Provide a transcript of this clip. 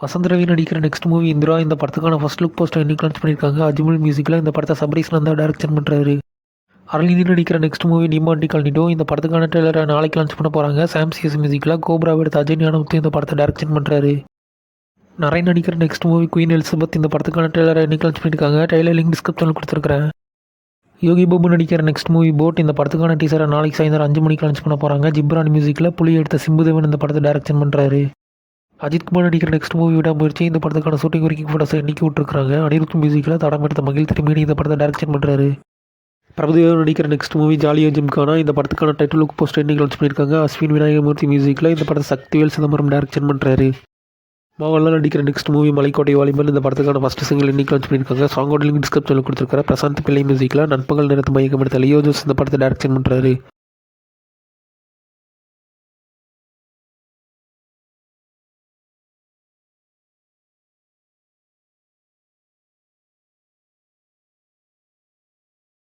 வசந்த் ரவி நடிக்கிற next movie Indira. இந்த படத்துக்கான ஃபர்ஸ்ட் லுக் போஸ்டர் இன்னைக்கு லான்ச் பண்ணியிருக்காங்க. அஜ்மல் மியூசிக்கில் இந்த படத்தை சபரீஸ் நந்தா டேரக்ஷன் பண்ணுறாரு அரளினி நடிக்கிற நெக்ஸ்ட் மூவி நிமாண்டி கல்னிடோ இந்த படத்துக்கான ட்ரெய்லரை நாளைக்கு லான்ச் பண்ண போகிறாங்க சாம்சிஎஸ் மியூசிக்கில் கோப்ரா எடுத்த அஜய் ஞானமுத்து இந்த படத்தை டேரக்ஷன் பண்ணுறாரு நிறைய நடிக்கிற நெக்ஸ்ட் மூவி குயின் எலிசபெத் இந்த படத்துக்கான ட்ரெய்லரை இன்னைக்கு லான்ச் பண்ணியிருக்காங்க. ட்ரெய்லர் லிங்க் டிஸ்கிரிப்ஷனில் கொடுத்துருக்கிறேன். யோகி பாபு நடிக்கிற நெக்ஸ்ட் மூவி போட் இந்த படத்துக்கான டீசரை நாளைக்கு சாயந்தரம் அஞ்சு மணிக்கு லான்ச் பண்ண போகிறாங்க ஜிப்ரான் மியூசிக்கில் புலி எடுத்த சிம்புதேவன் இந்த படத்தை டேரக்ஷன் பண்ணுறாரு அஜித் குமார் நடிக்கிற நெக்ஸ்ட் மூவி விடாமுயற்சி இந்த படத்துக்கான ஷூட்டிங் வரைக்கும் ஃபோட்டோஸை இன்னைக்கு விட்டுருக்காங்க அனிருத் மியூசிக்கில் தடம் எடுத்த மகிழ் திருமேனி இந்த படத்தை டைரக்ஷன் பண்ணுறாரு பிரபுதேவா நடிக்கிற நெக்ஸ்ட் மூவி ஜாலியா ஜிம்கானா இந்த படத்துக்கான டைட்டில் லுக் போஸ்டர் இன்னைக்கு லான்ச் பண்ணியிருக்காங்க. அஸ்வின் விநாயகமூர்த்தி மியூசிக்கில் இந்த படத்தை சக்திவேல் சிதம்பரம் டைரக்ஷன் பண்ணுறாரு மோகன்லால் நடிக்கிற நெக்ஸ்ட் மூவி மலைக்கோட்டை வாலிபன் இந்த படத்துக்கான ஃபஸ்ட் சிங்கிள் இன்னைக்கு லான்ச் பண்ணியிருக்காங்க. சாங்கோட லிங்க் டிஸ்கிரிப்ஷனில் கொடுத்துருக்காரு. பிரசாந்த் பிள்ளை மியூசிக்கில் நண்பகல் நேரத்து மயக்கம் எடுத்த லியோ ஜோஸ் இந்த படத்தை டைரக்ஷன் பண்ணுறாரு